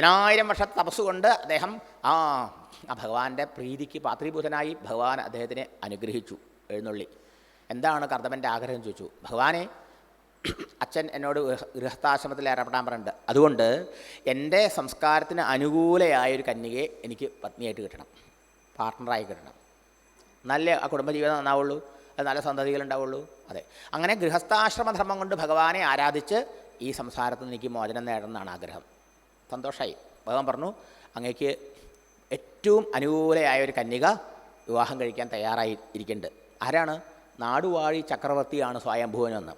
പതിനായിരം വർഷ തപസ് കൊണ്ട് അദ്ദേഹം ആ ആ ഭഗവാന്റെ പ്രീതിക്ക് പാത്രീഭൂതനായി ഭഗവാൻ അദ്ദേഹത്തിനെ അനുഗ്രഹിച്ചു. എഴുന്നള്ളി. എന്താണ് കർത്തവന്റെ ആഗ്രഹം ചോദിച്ചു. ഭഗവാനെ അച്ഛൻ എന്നോട് ഗൃഹ- ഗൃഹസ്ഥാശ്രമത്തിൽ ഏർപ്പെടാൻ പറഞ്ഞിട്ടുണ്ട്. അതുകൊണ്ട് എന്റെ സംസ്കാരത്തിന് അനുകൂലയായൊരു കന്യകയെ എനിക്ക് പത്നിയായിട്ട് കിട്ടണം. പാർട്ട്ണറായി കിട്ടണം. നല്ല ആ കുടുംബജീവിതം നന്നാവുള്ളൂ. അത് നല്ല സന്തതികളുണ്ടാവുള്ളൂ അതെ. അങ്ങനെ ഗൃഹസ്ഥാശ്രമധർമ്മം കൊണ്ട് ഭഗവാനെ ആരാധിച്ച് ഈ സംസാരത്തിൽ നിന്ന് എനിക്ക് മോചനം നേടണമെന്നാണ് ആഗ്രഹം. സന്തോഷമായി ഭഗവാൻ പറഞ്ഞു അങ്ങേക്ക് ഏറ്റവും അനുകൂലയായ ഒരു കന്യക വിവാഹം കഴിക്കാൻ തയ്യാറായി ഇരിക്കുന്നുണ്ട് ആരാണ്? നാടുവാഴി ചക്രവർത്തിയാണ് സ്വയംഭുവനെന്ന്.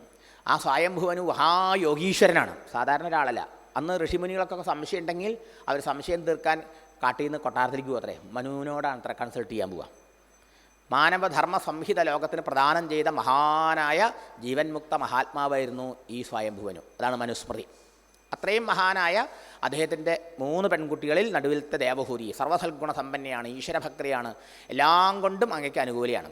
ആ സ്വയംഭുവന് മഹായോഗീശ്വരനാണ്. സാധാരണ ഒരാളല്ല. അന്ന് ഋഷിമുനികൾക്കൊക്കെ സംശയം ഉണ്ടെങ്കിൽ അവർ സംശയം തീർക്കാൻ കാട്ടിൽ നിന്ന് കൊട്ടാരത്തിലേക്ക് പോകത്രേ മനുവിനോടാണ് അത്ര കൺസൾട്ട് ചെയ്യാൻ പോവുക. മാനവധർമ്മ സംഹിത ലോകത്തിന് പ്രദാനം ചെയ്ത മഹാനായ ജീവൻമുക്ത മഹാത്മാവായിരുന്നു ഈ സ്വയംഭുവനു. അതാണ് മനുസ്മൃതി. അത്രയും മഹാനായ അദ്ദേഹത്തിന്റെ മൂന്ന് പെൺകുട്ടികളിൽ നടുവിലത്തെ ദേവഹൂരി സർവസൽഗുണ സമ്പന്നയാണ് ഈശ്വരഭക്തിയാണ് എല്ലാം കൊണ്ടും അങ്ങേക്ക് അനുകൂലിയാണ്.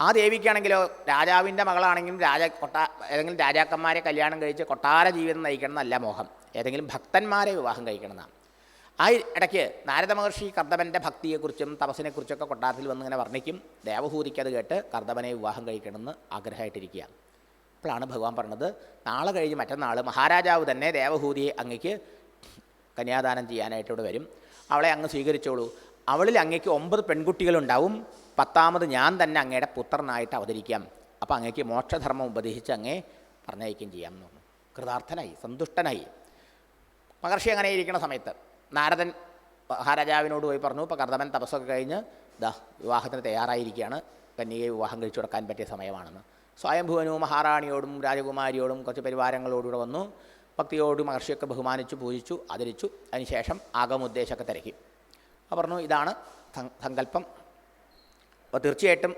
ആ ദേവിക്കാണെങ്കിലോ രാജാവിന്റെ മകളാണെങ്കിലും രാജ കൊട്ട ഏതെങ്കിലും രാജാക്കന്മാരെ കല്യാണം കഴിച്ച് കൊട്ടാര ജീവിതം നയിക്കണം എന്നല്ല മോഹം. ഏതെങ്കിലും ഭക്തന്മാരെ വിവാഹം കഴിക്കണമെന്നാണ്. ആ ഇടയ്ക്ക് നാരദ മഹർഷി കർദ്ദവന്റെ ഭക്തിയെക്കുറിച്ചും തപസ്സിനെക്കുറിച്ചൊക്കെ കൊട്ടാരത്തിൽ വന്നിങ്ങനെ വർണിക്കും. ദേവഹൂതിക്കത് കേട്ട് കർദ്ദവനെ വിവാഹം കഴിക്കണമെന്ന് ആഗ്രഹമായിട്ടിരിക്കുക അപ്പോഴാണ് ഭഗവാൻ പറഞ്ഞത്. നാളെ കഴിഞ്ഞ് മറ്റന്നാൾ മഹാരാജാവ് തന്നെ ദേവഹൂതിയെ അങ്ങയ്ക്ക് കന്യാദാനം ചെയ്യാനായിട്ട് ഇവിടെ വരും. അവളെ അങ്ങ് സ്വീകരിച്ചോളൂ. അവളിൽ അങ്ങയ്ക്ക് ഒമ്പത് പെൺകുട്ടികളുണ്ടാവും. പത്താമത് ഞാൻ തന്നെ അങ്ങയുടെ പുത്രനായിട്ട് അവതരിക്കാം. അപ്പോൾ അങ്ങയ്ക്ക് മോക്ഷധർമ്മം ഉപദേശിച്ച് അങ്ങേ പറഞ്ഞയക്കുകയും ചെയ്യാം എന്ന് പറഞ്ഞു. കൃതാർത്ഥനായി സന്തുഷ്ടനായി. മഹർഷി അങ്ങനെ ഇരിക്കുന്ന സമയത്ത് നാരദൻ മഹാരാജാവിനോട് പോയി പറഞ്ഞു ഇപ്പോൾ കർദമൻ തപസ്സൊക്കെ കഴിഞ്ഞ് ദാ വിവാഹത്തിന് തയ്യാറായിരിക്കുകയാണ്. കന്യകയെ വിവാഹം കഴിച്ചു കൊടുക്കാൻ പറ്റിയ സമയമാണെന്ന്. സ്വയംഭുവനും മഹാറാണിയോടും രാജകുമാരിയോടും കുറച്ച് പരിവാരങ്ങളോടുകൂടെ വന്നു. ഭക്തിയോട് മഹർഷിയൊക്കെ ബഹുമാനിച്ചു പൂജിച്ചു ആദരിച്ചു. അതിനുശേഷം ആഗമുദ്ദേശമൊക്കെ തിരക്കി. അപ്പോൾ പറഞ്ഞു ഇതാണ് സങ്- സങ്കല്പം. അപ്പോൾ തീർച്ചയായിട്ടും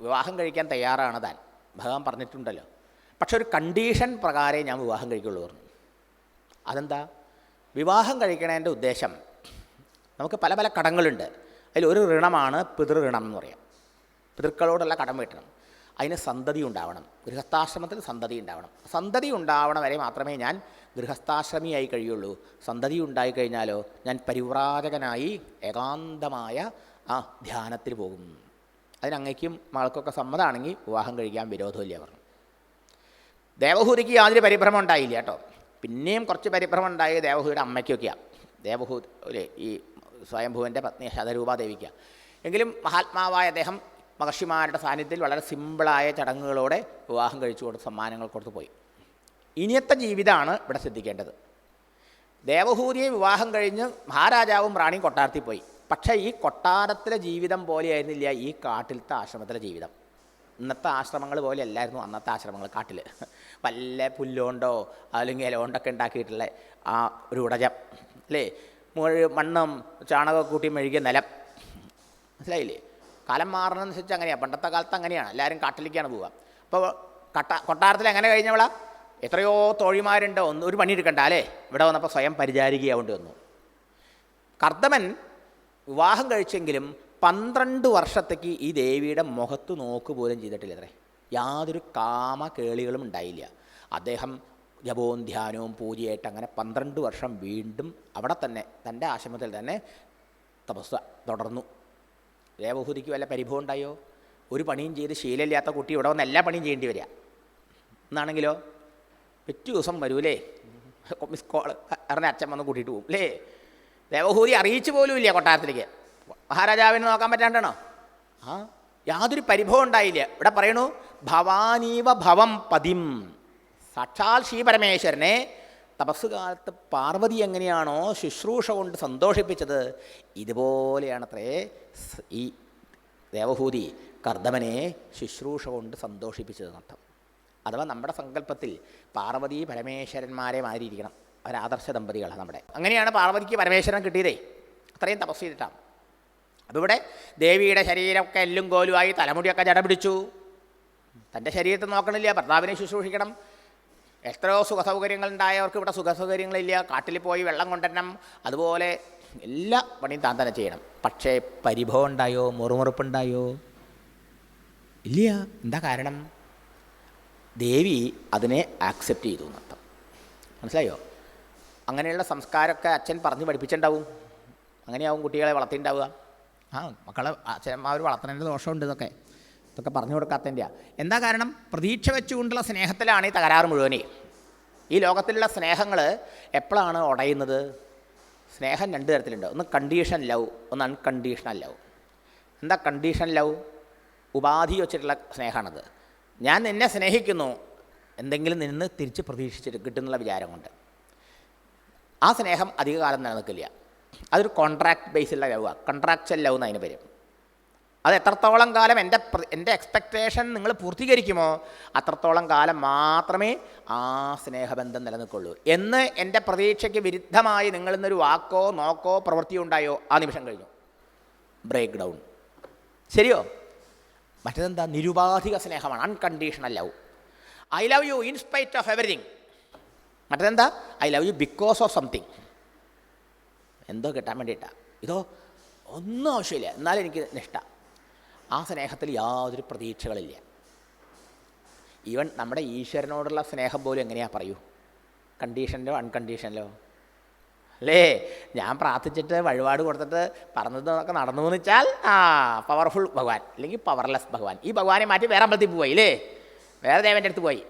വിവാഹം കഴിക്കാൻ തയ്യാറാണ് താൻ. ഭഗവാൻ പറഞ്ഞിട്ടുണ്ടല്ലോ. പക്ഷെ ഒരു കണ്ടീഷൻ പ്രകാരമേ ഞാൻ വിവാഹം കഴിക്കുള്ളൂ പറഞ്ഞു. അതെന്താ? വിവാഹം കഴിക്കണതിന്റെ ഉദ്ദേശം നമുക്ക് പല പല കടങ്ങളുണ്ട്. അതിൽ ഒരു ഋണമാണ് പിതൃഋണം എന്ന് പറയാം. പിതൃക്കളോടുള്ള കടം വീട്ടണം. അതിന് സന്തതി ഉണ്ടാവണം. ഗൃഹസ്ഥാശ്രമത്തിൽ സന്തതി ഉണ്ടാവണം. സന്തതി ഉണ്ടാവണം വരെ മാത്രമേ ഞാൻ ഗൃഹസ്ഥാശ്രമിയായി കഴിയുള്ളൂ. സന്തതി ഉണ്ടായിക്കഴിഞ്ഞാലോ ഞാൻ പരിവ്രാജകനായി ഏകാന്തമായ ആ ധ്യാനത്തിൽ പോകും. അതിനങ്ങയ്ക്കും മകൾക്കൊക്കെ സമ്മതമാണെങ്കിൽ വിവാഹം കഴിക്കാൻ വിരോധമില്ല പറഞ്ഞു. ദേവഹൂതിക്ക് യാതൊരു പരിഭ്രമം ഉണ്ടായില്ല കേട്ടോ. പിന്നെയും കുറച്ച് പരിഭ്രമം ഉണ്ടായി ദേവഹൂതിയുടെ അമ്മയ്ക്കൊക്കെയാണ് ദേവഹൂ ഈ സ്വയംഭൂവിന്റെ പത്നി ശതരൂപാദേവിക്ക് എങ്കിലും മഹാത്മാവായ അദ്ദേഹം മഹർഷിമാരുടെ സാന്നിധ്യത്തിൽ വളരെ സിമ്പിളായ ചടങ്ങുകളോടെ വിവാഹം കഴിച്ചു കൊടുത്ത് സമ്മാനങ്ങൾ കൊടുത്തു പോയി. ഇനിയത്തെ ജീവിതമാണ് ഇവിടെ ശ്രദ്ധിക്കേണ്ടത് ദേവഹൂതിയെ വിവാഹം കഴിഞ്ഞ് മഹാരാജാവും റാണിയും കൊട്ടാരത്തിൽ പോയി. പക്ഷേ ഈ കൊട്ടാരത്തിലെ ജീവിതം പോലെയായിരുന്നില്ല ഈ കാട്ടിലത്തെ ആശ്രമത്തിലെ ജീവിതം. ഇന്നത്തെ ആശ്രമങ്ങൾ പോലെ അല്ലായിരുന്നു അന്നത്തെ ആശ്രമങ്ങൾ കാട്ടിൽ വല്ല പുല്ലുകൊണ്ടോ അല്ലെങ്കിൽ ഇലകൊണ്ടൊക്കെ ഉണ്ടാക്കിയിട്ടുള്ള ആ ഒരു ഉടജം അല്ലേ? മണ്ണും ചാണകം കൂട്ടി മെഴുകിയ നിലം. മനസ്സിലായില്ലേ? കാലം മാറണമെന്നനുസരിച്ച് അങ്ങനെയാണ് പണ്ടത്തെ കാലത്ത് അങ്ങനെയാണ്. എല്ലാവരും കാട്ടിലേക്കാണ് പോവുക. അപ്പോൾ കട്ട കൊട്ടാരത്തിൽ എങ്ങനെ കഴിഞ്ഞവളാ? എത്രയോ തോഴിമാരുണ്ട്. ഒന്ന് ഒരു പണിയെടുക്കണ്ട അല്ലേ? ഇവിടെ വന്നപ്പോൾ സ്വയം പരിചാരികയാവേണ്ടി വന്നു. കർദ്ദമൻ വിവാഹം കഴിച്ചെങ്കിലും പന്ത്രണ്ട് വർഷത്തേക്ക് ഈ ദേവിയുടെ മുഖത്ത് നോക്ക് പോലും ചെയ്തിട്ടില്ല അത്രേ യാതൊരു കാമ കേളികളും ഉണ്ടായില്ല. അദ്ദേഹം ജപവും ധ്യാനവും പൂജയായിട്ട് അങ്ങനെ പന്ത്രണ്ട് വർഷം വീണ്ടും അവിടെ തന്നെ തന്റെ ആശ്രമത്തിൽ തന്നെ തപസ് തുടർന്നു. ദേവഹൂതിക്ക് വല്ല പരിഭവം ഉണ്ടായോ? ഒരു പണിയും ചെയ്ത് ശീലമില്ലാത്ത കുട്ടി ഇവിടെ വന്ന് എല്ലാ പണിയും ചെയ്യേണ്ടി വരിക. എന്നാണെങ്കിലോ? പെറ്റു ദിവസം വരൂലേ? മിസ് കോൾ അറിഞ്ഞ അച്ഛൻ വന്ന് കൂട്ടിയിട്ട് പോകും അല്ലേ ദേവഹൂതി അറിയിച്ചു പോലും ഇല്ല കൊട്ടാരത്തിലേക്ക്. മഹാരാജാവിന് നോക്കാൻ പറ്റാണ്ടാണോ? ആ യാതൊരു പരിഭവം ഉണ്ടായില്ല. ഇവിടെ പറയണു ഭവാനീവ ഭവം പതിം. സാക്ഷാൽ ശ്രീ പരമേശ്വരനെ തപസ് കാലത്ത് പാർവതി എങ്ങനെയാണോ ശുശ്രൂഷ കൊണ്ട് സന്തോഷിപ്പിച്ചത് ഇതുപോലെയാണത്രേ ഈ ദേവഭൂതി കർദമനെ ശുശ്രൂഷ കൊണ്ട് സന്തോഷിപ്പിച്ചതെന്നർത്ഥം. അഥവാ നമ്മുടെ സങ്കല്പത്തിൽ പാർവതി പരമേശ്വരന്മാരെ മാറിയിരിക്കണം അവരാദർശ ദമ്പതികളാണ് നമ്മുടെ. അങ്ങനെയാണ് പാർവതിക്ക് പരമേശ്വരൻ കിട്ടിയതേ. അത്രയും തപസ് ചെയ്തിട്ടാണ്. അപ്പോൾ ഇവിടെ ദേവിയുടെ ശരീരമൊക്കെ എല്ലും കോലുമായി തലമുടിയൊക്കെ ജടപിടിച്ചു. തന്റെ ശരീരത്തെ നോക്കണില്ല ഭർത്താവിനെ ശുശ്രൂഷിക്കണം. എത്രയോ സുഖസൗകര്യങ്ങൾ ഉണ്ടായവർക്ക് ഇവിടെ സുഖസൗകര്യങ്ങളില്ല. കാട്ടിൽ പോയി വെള്ളം കൊണ്ടുവരണം. അതുപോലെ എല്ലാ പണിയും താൻ തന്നെ ചെയ്യണം. പക്ഷേ പരിഭവം ഉണ്ടായോ? മുറുമുറുപ്പുണ്ടായോ? ഇല്ല. എന്താ കാരണം? ദേവി അതിനെ ആക്സെപ്റ്റ് ചെയ്തു എന്നർത്ഥം. മനസ്സിലായോ? അങ്ങനെയുള്ള സംസ്കാരമൊക്കെ അച്ഛൻ പറഞ്ഞ് പഠിപ്പിച്ചിട്ടുണ്ടാവും. അങ്ങനെയാവും കുട്ടികളെ വളർത്തിയിട്ടുണ്ടാവുക. ആ മക്കളെ അച്ഛന്മാർ വളർത്തുന്നതിന്റെ ദോഷമുണ്ട് ഇതൊക്കെ. ഇതൊക്കെ പറഞ്ഞു കൊടുക്കാത്തതിന്റെയാണ് എന്താ കാരണം? പ്രതീക്ഷ വെച്ചുകൊണ്ടുള്ള സ്നേഹത്തിലാണ് ഈ തകരാറ് മുഴുവനേ. ഈ ലോകത്തിലുള്ള സ്നേഹങ്ങൾ എപ്പോഴാണ് ഉടയുന്നത്? സ്നേഹം രണ്ട് തരത്തിലുണ്ട്. ഒന്ന് കണ്ടീഷൻ ലവ് ഒന്ന് അൺകണ്ടീഷണൽ ലവ് എന്താ കണ്ടീഷൻ ലവ് ഉപാധി വെച്ചിട്ടുള്ള സ്നേഹമാണത്. ഞാൻ നിന്നെ സ്നേഹിക്കുന്നു. എന്തെങ്കിലും നിന്ന് തിരിച്ച് പ്രതീക്ഷിച്ചിട്ട് കിട്ടുന്നുള്ള വിചാരം കൊണ്ട് ആ സ്നേഹം അധികകാലം നിലനിൽക്കില്ല. അതൊരു കോൺട്രാക്ട് ബേസിലുള്ള ലവാണ് കോൺട്രാക്ച്വൽ ലവ് എന്ന് അതിന് പേരും. അത് എത്രത്തോളം കാലം എന്റെ എന്റെ എക്സ്പെക്റ്റേഷൻ നിങ്ങൾ പൂർത്തീകരിക്കുമോ അത്രത്തോളം കാലം മാത്രമേ ആ സ്നേഹബന്ധം നിലനിൽക്കുള്ളൂ. എന്ന് എന്റെ പ്രതീക്ഷയ്ക്ക് വിരുദ്ധമായി നിങ്ങൾ ഇന്നൊരു വാക്കോ നോക്കോ പ്രവൃത്തിയോ ഉണ്ടായോ ആ നിമിഷം കഴിഞ്ഞു. ബ്രേക്ക് ഡൗൺ ശരിയോ? മറ്റതെന്താ? നിരുപാധിക സ്നേഹമാണ്. Unconditional love I love you in spite of everything മറ്റതെന്താ? I love you because of something എന്തോ കിട്ടാൻ വേണ്ടിയിട്ടാണ് ഇതോ ഒന്നും ആവശ്യമില്ല. എന്നാലും എനിക്ക് നിഷ്ഠ. ആ സ്നേഹത്തിൽ യാതൊരു പ്രതീക്ഷകളില്ല. ഈവൻ നമ്മുടെ ഈശ്വരനോടുള്ള സ്നേഹം പോലും എങ്ങനെയാ പറയൂ? കണ്ടീഷനിലോ അൺകണ്ടീഷനിലോ അല്ലേ? ഞാൻ പ്രാർത്ഥിച്ചിട്ട് വഴിപാട് കൊടുത്തിട്ട് പറഞ്ഞതൊക്കെ നടന്നു എന്ന് വെച്ചാൽ ആ പവർഫുൾ ഭഗവാൻ. അല്ലെങ്കിൽ പവർലെസ് ഭഗവാൻ. ഈ ഭഗവാനെ മാറ്റി വേറെ അമ്പലത്തിൽ പോയി അല്ലേ വേറെ ദേവന്റെ അടുത്ത് പോയി.